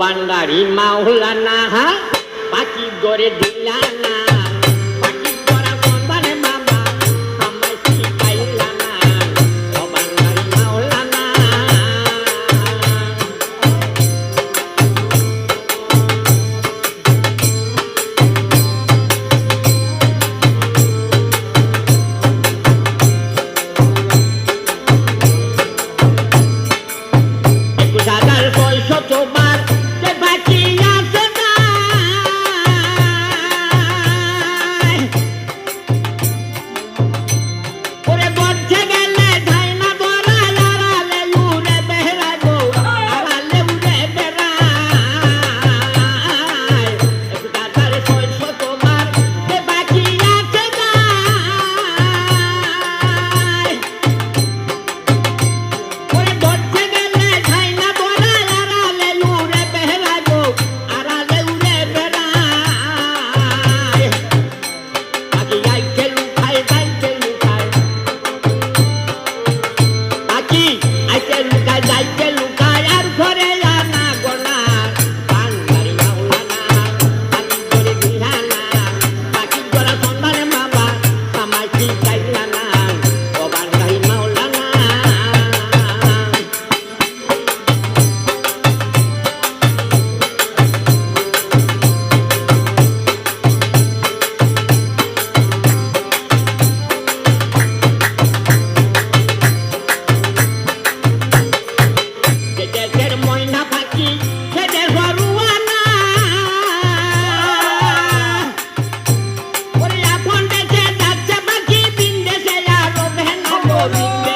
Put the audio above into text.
Boundary মাওলানা হা পাখি গড়ে দিলা না। Amen.